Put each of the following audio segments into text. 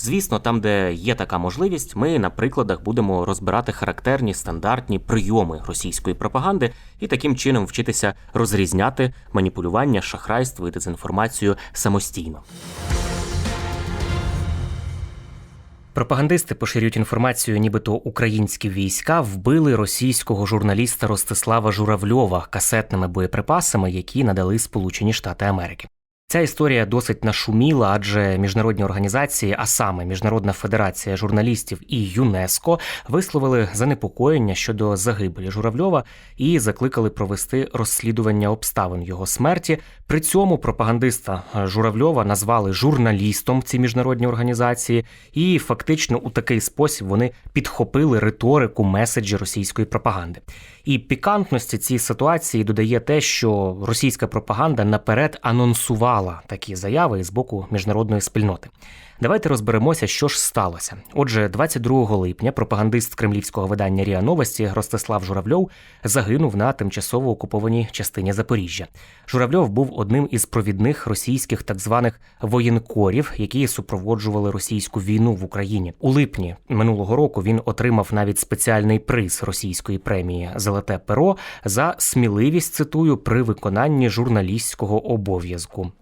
Звісно, там, де є така можливість, ми на прикладах будемо розбирати характерні стандартні прийоми російської пропаганди і таким чином вчитися розрізняти маніпулювання, шахрайство і дезінформацію самостійно. Пропагандисти поширюють інформацію, нібито українські війська вбили російського журналіста Ростислава Журавльова касетними боєприпасами, які надали Сполучені Штати Америки. Ця історія досить нашуміла, адже міжнародні організації, а саме Міжнародна федерація журналістів і ЮНЕСКО, висловили занепокоєння щодо загибелі Журавльова і закликали провести розслідування обставин його смерті. При цьому пропагандиста Журавльова назвали журналістом ці міжнародні організації, і фактично у такий спосіб вони підхопили риторику меседжі російської пропаганди. І пікантності цій ситуації додає те, що російська пропаганда наперед анонсувала такі заяви з боку міжнародної спільноти. Давайте розберемося, що ж сталося. Отже, 22 липня пропагандист кремлівського видання Ріа Новості Ростислав Журавльов загинув на тимчасово окупованій частині Запоріжжя. Журавльов був одним із провідних російських так званих воєнкорів, які супроводжували російську війну в Україні. У липні минулого року він отримав навіть спеціальний приз російської премії Золоте перо за сміливість цитую при виконанні журналістського обов'язку.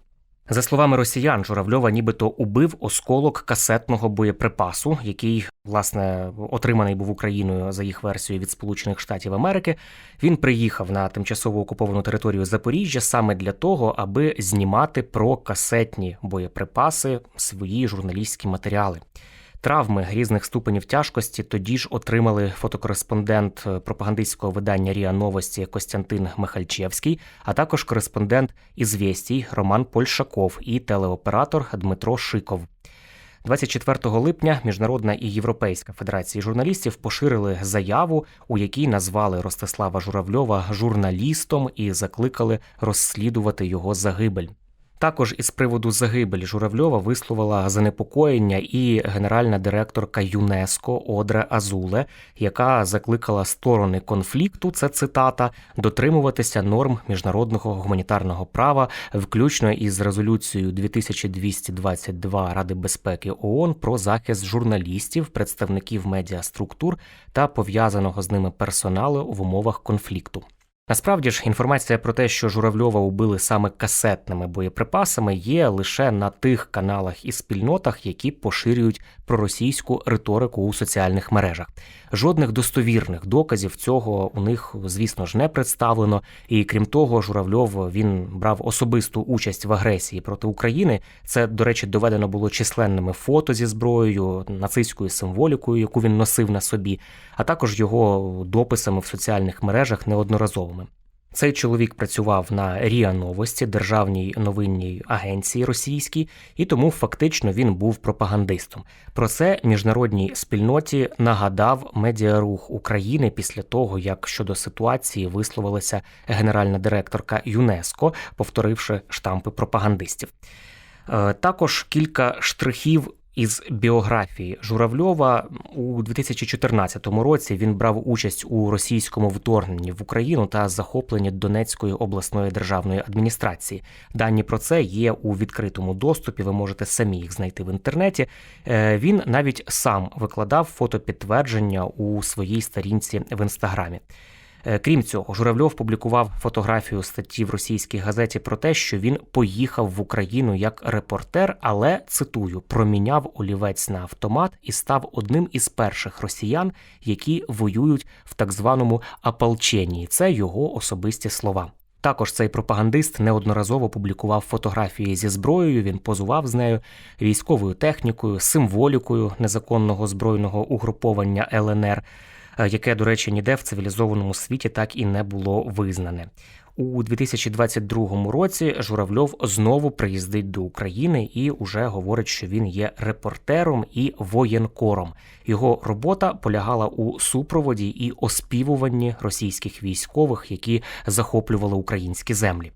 За словами росіян, Журавльова нібито убив осколок касетного боєприпасу, який власне отриманий був Україною за їх версією від Сполучених Штатів Америки. Він приїхав на тимчасово окуповану територію Запоріжжя саме для того, аби знімати про касетні боєприпаси свої журналістські матеріали. Травми різних ступенів тяжкості тоді ж отримали фотокореспондент е, пропагандистського видання Ріа Новості Костянтин Михальчевський, а також кореспондент «Ізвєстій» Роман Польшаков і телеоператор Дмитро Шиков. 24 липня Міжнародна і Європейська федерації журналістів поширили заяву, у якій назвали Ростислава Журавльова журналістом і закликали розслідувати його загибель. Також із приводу загибелі Журавльова висловила занепокоєння і генеральна директорка ЮНЕСКО Одре Азуле, яка закликала сторони конфлікту, це цитата, дотримуватися норм міжнародного гуманітарного права, включно із резолюцією 2222 Ради безпеки ООН про захист журналістів, представників медіаструктур та пов'язаного з ними персоналу в умовах конфлікту. Насправді ж інформація про те, що Журавльова убили саме касетними боєприпасами, є лише на тих каналах і спільнотах, які поширюють проросійську риторику у соціальних мережах. Жодних достовірних доказів цього у них, звісно ж, не представлено. І крім того, Журавльов він брав особисту участь в агресії проти України. Це, до речі, доведено було численними фото зі зброєю, нацистською символікою, яку він носив на собі, а також його дописами в соціальних мережах неодноразовими. Цей чоловік працював на Ріа Новості, державній новинній агенції російській, і тому фактично він був пропагандистом. Про це міжнародній спільноті нагадав медіарух України після того, як щодо ситуації висловилася генеральна директорка ЮНЕСКО, повторивши штампи пропагандистів. Е, Також кілька штрихів із біографії Журавльова у 2014 році він брав участь у російському вторгненні в Україну та захопленні Донецької обласної державної адміністрації. Дані про це є у відкритому доступі. Ви можете самі їх знайти в інтернеті. Е, Він навіть сам викладав фотопідтвердження у своїй сторінці в інстаграмі. Е, Крім цього, Журавльов публікував фотографію статті в російській газеті про те, що він поїхав в Україну як репортер, але цитую проміняв олівець на автомат і став одним із перших росіян, які воюють в так званому ополченні. Це його особисті слова. Також цей пропагандист неодноразово публікував фотографії зі зброєю. Він позував з нею військовою технікою, символікою незаконного збройного угруповання ЛНР, яке, до речі, ніде в цивілізованому світі так і не було визнане. У 2022 році Журавльов знову приїздить до України і уже говорить, що він є репортером і воєнкором. Його робота полягала у супроводі і оспівуванні російських військових, які захоплювали українські землі.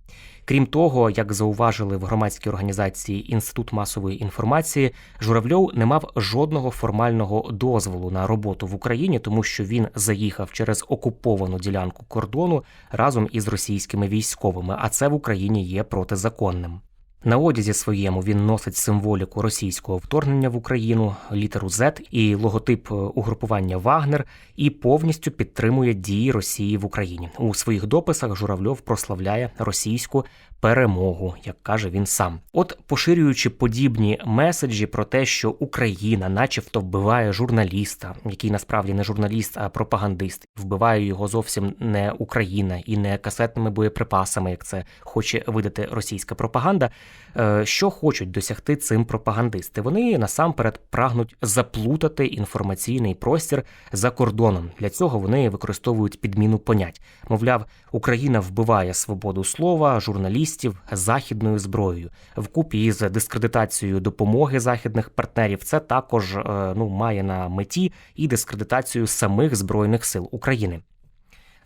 Крім того, як зауважили в громадській організації Інститут масової інформації, Журавльов не мав жодного формального дозволу на роботу в Україні, тому що він заїхав через окуповану ділянку кордону разом із російськими військовими, а це в Україні є протизаконним. На одязі своєму він носить символіку російського вторгнення в Україну, літеру Z і логотип е, угрупування Вагнер, і повністю підтримує дії Росії в Україні. У своїх дописах Журавльов прославляє російську перемогу, як каже він сам. От поширюючи подібні меседжі про те, що Україна, начебто, вбиває журналіста, який насправді не журналіст, а пропагандист, вбиває його зовсім не Україна і не касетними боєприпасами, як це хоче видати російська пропаганда. Е, Що хочуть досягти цим пропагандисти? Вони насамперед прагнуть заплутати інформаційний простір за кордоном. Для цього вони використовують підміну понять. Мовляв, Україна вбиває свободу слова, журналістів західною зброєю. Вкупі із дискредитацією допомоги західних партнерів. Це також е, ну має на меті і дискредитацію самих збройних сил України.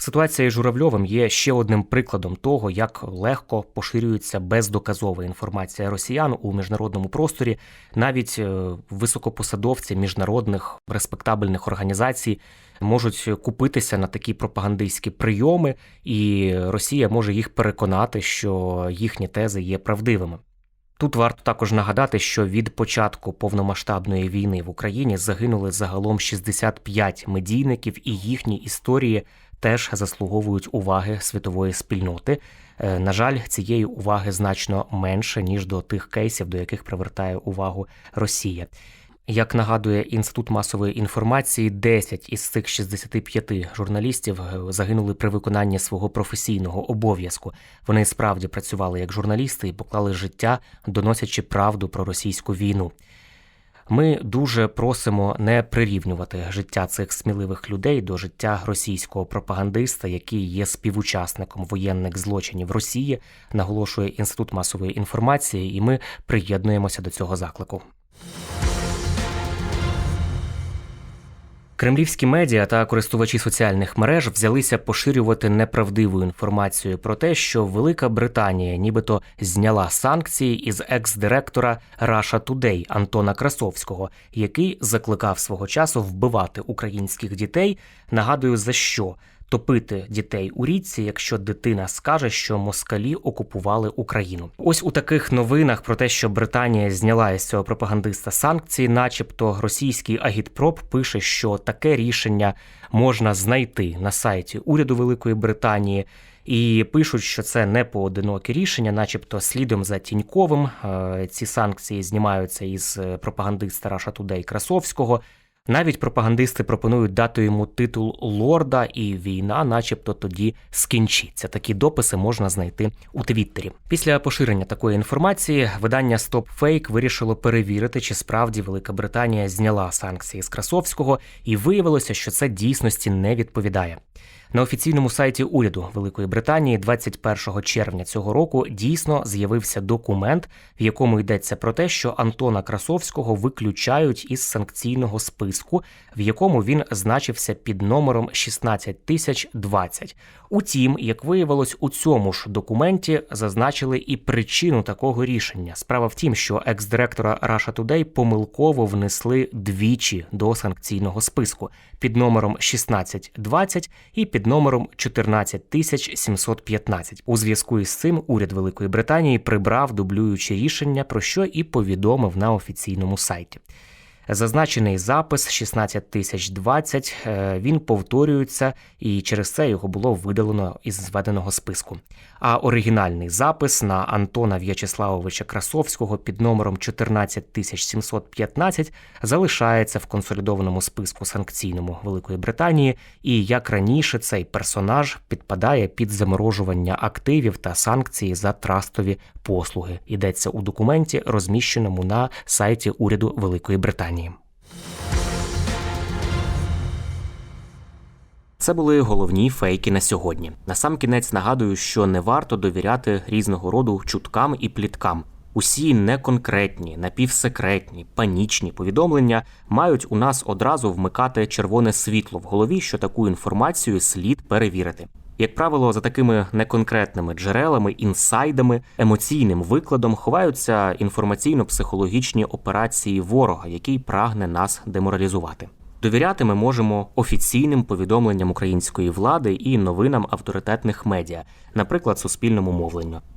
Ситуація із Журавльовим є ще одним прикладом того, як легко поширюється бездоказова інформація росіян у міжнародному просторі. Навіть е, високопосадовці міжнародних респектабельних організацій можуть купитися на такі пропагандистські прийоми, і Росія може їх переконати, що їхні тези є правдивими. Тут варто також нагадати, що від початку повномасштабної війни в Україні загинули загалом 65 медійників, і їхні історії теж заслуговують уваги світової спільноти. Е, На жаль, цієї уваги значно менше ніж до тих кейсів, до яких привертає увагу Росія. Як нагадує інститут масової інформації, 10 із цих 65 журналістів е, загинули при виконанні свого професійного обов'язку. Вони справді працювали як журналісти і поклали життя, доносячи правду про російську війну. Ми дуже просимо не прирівнювати життя цих сміливих людей до життя російського пропагандиста, який є співучасником воєнних злочинів Росії, наголошує інститут масової інформації, і ми приєднуємося до цього заклику. Кремлівські медіа та користувачі соціальних мереж взялися поширювати неправдиву інформацію про те, що Велика Британія нібито зняла санкції із екс-директора Russia Today Антона Красовського, який закликав свого часу вбивати українських дітей. Нагадую, за що топити дітей у річці, якщо дитина скаже, що москалі окупували Україну. Ось у таких новинах про те, що Британія зняла із цього пропагандиста санкції, начебто російський агітпроп пише, що таке рішення можна знайти на сайті уряду Великої Британії. І пишуть, що це не поодинокі рішення, начебто слідом за Тіньковим. е, Ці санкції знімаються із е, пропагандиста Раша Тудей Красовського. Навіть пропагандисти пропонують дати йому титул лорда, і війна, начебто, тоді скінчиться. Такі дописи можна знайти у Твіттері. Після поширення такої інформації видання Stop Fake вирішило перевірити, чи справді Велика Британія зняла санкції з Красовського, і виявилося, що це дійсності не відповідає. На офіційному сайті уряду Великої Британії 21 червня цього року дійсно з'явився документ, в якому йдеться про те, що Антона Красовського виключають із санкційного списку, в якому він значився під номером 16020. Утім, як виявилось, у цьому ж документі зазначили і причину такого рішення. Справа в тім, що екс-директора Russia Today помилково внесли двічі до санкційного списку під номером 1620 і під номером 14715. У зв'язку із цим уряд Великої Британії прибрав дублюючі рішення, про що і повідомив на офіційному сайті. Зазначений запис 16020, е, він повторюється, і через це його було видалено із зведеного списку. А оригінальний запис на Антона В'ячеславовича Красовського під номером 14715 залишається в консолідованому списку санкційному Великої Британії, і як раніше цей персонаж підпадає під заморожування активів та санкції за трастові послуги. Йдеться у документі, розміщеному на сайті уряду Великої Британії. Це були головні фейки на сьогодні. Насамкінець нагадую, що не варто довіряти різного роду чуткам і пліткам. Усі неконкретні, напівсекретні, панічні повідомлення мають у нас одразу вмикати червоне світло в голові, що таку інформацію слід перевірити. Як правило, за такими неконкретними джерелами, інсайдами, емоційним викладом ховаються інформаційно-психологічні операції ворога, який прагне нас деморалізувати. Довіряти ми можемо офіційним повідомленням української влади і новинам авторитетних медіа, наприклад, суспільному мовленню.